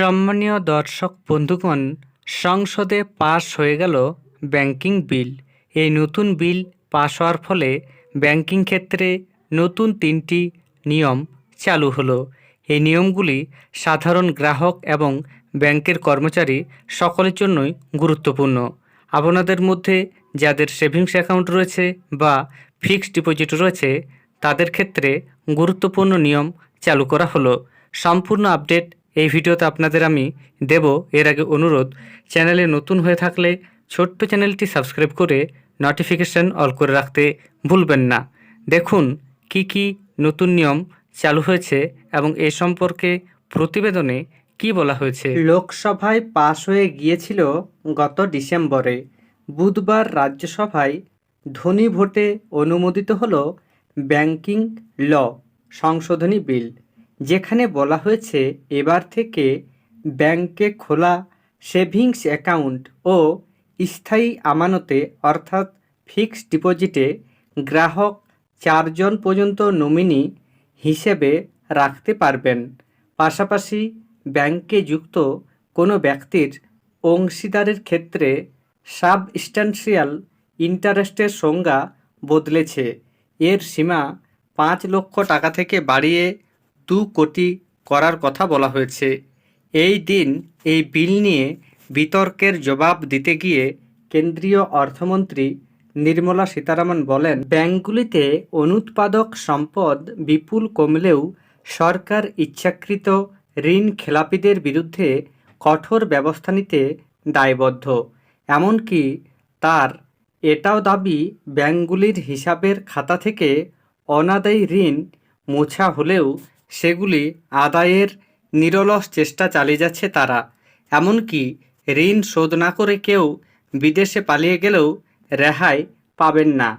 সম্মানীয় দর্শক বন্ধুগণ, সংসদে পাশ হয়ে গেল ব্যাংকিং বিল। এই নতুন বিল পাশ হওয়ার ফলে ব্যাংকিং ক্ষেত্রে নতুন তিনটি নিয়ম চালু হলো। এই নিয়মগুলি সাধারণ গ্রাহক এবং ব্যাংকের কর্মচারী সকলের জন্যই গুরুত্বপূর্ণ। আপনাদের মধ্যে যাদের সেভিংস অ্যাকাউন্ট রয়েছে বা ফিক্সড ডিপোজিট রয়েছে, তাদের ক্ষেত্রে গুরুত্বপূর্ণ নিয়ম চালু করা হলো। সম্পূর্ণ আপডেট এই ভিডিওতে আপনাদের আমি দেব এর আগে অনুরোধ, চ্যানেলে নতুন হয়ে থাকলে ছোট্ট চ্যানেলটি সাবস্ক্রাইব করে নোটিফিকেশন অল করে রাখতে ভুলবেন না। দেখুন কি কি নতুন নিয়ম চালু হয়েছে এবং এ সম্পর্কে প্রতিবেদনে কি বলা হয়েছে। লোকসভায় পাশ হয়ে গিয়েছিল গত ডিসেম্বরে। বুধবার রাজ্যসভায় ধনী ভোটে অনুমোদিত হলো ব্যাংকিং ল, সংশোধনী বিল। যেখানে বলা হয়েছে, এবার থেকে ব্যাংকে খোলা সেভিংস অ্যাকাউন্ট ও স্থায়ী আমানতে, অর্থাৎ ফিক্সড ডিপোজিটে গ্রাহক চারজন পর্যন্ত নমিনি হিসেবে রাখতে পারবেন। পাশাপাশি ব্যাংকে যুক্ত কোনো ব্যক্তির অংশীদারের ক্ষেত্রে সাবস্ট্যান্সিয়াল ইন্টারেস্টের সংজ্ঞা বদলেছে। এর সীমা পাঁচ লক্ষ টাকা থেকে বাড়িয়ে দু কোটি করার কথা বলা হয়েছে। এই দিন এই বিল নিয়ে বিতর্কের জবাব দিতে গিয়ে কেন্দ্রীয় অর্থমন্ত্রী নির্মলা সীতারামন বলেন, ব্যাংকগুলিতে অনুৎপাদক সম্পদ বিপুল কমলেও সরকার ইচ্ছাকৃত ঋণ খেলাপিদের বিরুদ্ধে কঠোর ব্যবস্থা নিতে দায়বদ্ধ। এমনকি তার এটাও দাবি, ব্যাংকগুলির হিসাবের খাতা থেকে অনাদায়ী ঋণ মোছা হলেও সেগুলি আদায়ের নিরলস চেষ্টা চালিয়ে যাচ্ছে তারা। এমনকি ঋণ শোধ না করে কেউ বিদেশে পালিয়ে গেলেও রেহাই পাবেন না।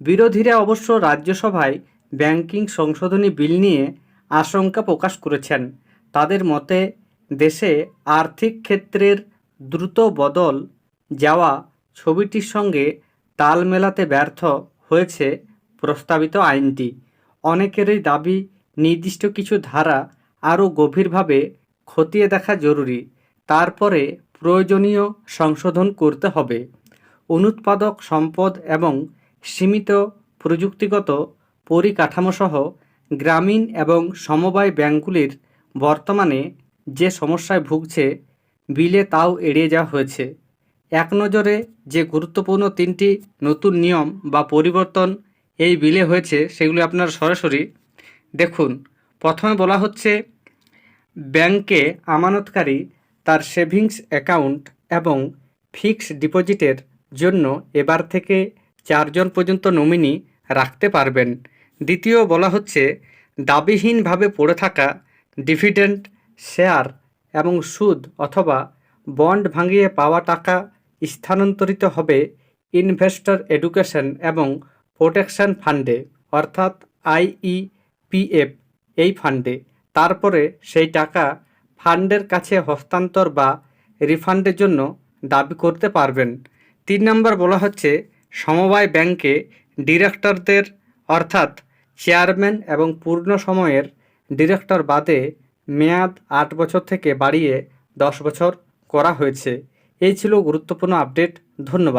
বিরোধীরা অবশ্য রাজ্যসভায় ব্যাংকিং সংশোধনী বিল নিয়ে আশঙ্কা প্রকাশ করেছেন। তাদের মতে, দেশে আর্থিক ক্ষেত্রের দ্রুত বদল যাওয়া ছবিটির সঙ্গে তাল মেলাতে ব্যর্থ হয়েছে প্রস্তাবিত আইনটি। অনেকেরই দাবি নির্দিষ্ট কিছু ধারা আরও গভীরভাবে খতিয়ে দেখা জরুরি। তারপরে প্রয়োজনীয় সংশোধন করতে হবে। অনুৎপাদক সম্পদ এবং সীমিত প্রযুক্তিগত পরিকাঠামোসহ গ্রামীণ এবং সমবায় ব্যাংকগুলির বর্তমানে যে সমস্যায় ভুগছে, বিলে তাও এড়িয়ে যাওয়া হয়েছে। এক নজরে যে গুরুত্বপূর্ণ তিনটি নতুন নিয়ম বা পরিবর্তন এই বিলে হয়েছে, সেগুলি আপনার সরাসরি দেখুন, প্রথমে বলা হচ্ছে, ব্যাংকে আমানতকারী তার সেভিংস অ্যাকাউন্ট এবং ফিক্সড ডিপোজিটের জন্য এবার থেকে চারজন পর্যন্ত নমিনি রাখতে পারবেন। দ্বিতীয় বলা হচ্ছে, দাবিহীনভাবে পড়ে থাকা ডিভিডেন্ড, শেয়ার এবং সুদ অথবা বন্ড ভাঙিয়ে পাওয়া টাকা স্থানান্তরিত হবে ইনভেস্টর এডুকেশন এবং প্রোটেকশন ফান্ডে, অর্থাৎ আইইপিএফ এই ফান্ডে। তারপরে সেই টাকা ফান্ডের কাছে হস্তান্তর বা রিফান্ডের জন্য দাবি করতে পারবেন। তিন নম্বর বলা হচ্ছে, সমবায় ব্যাংকে ডিরেক্টরদের অর্থাৎ চেয়ারম্যান এবং পূর্ণ সময়ের ডিরেক্টর বাদে মেয়াদ আট বছর থেকে বাড়িয়ে দশ বছর করা হয়েছে। এই ছিল গুরুত্বপূর্ণ আপডেট। ধন্যবাদ।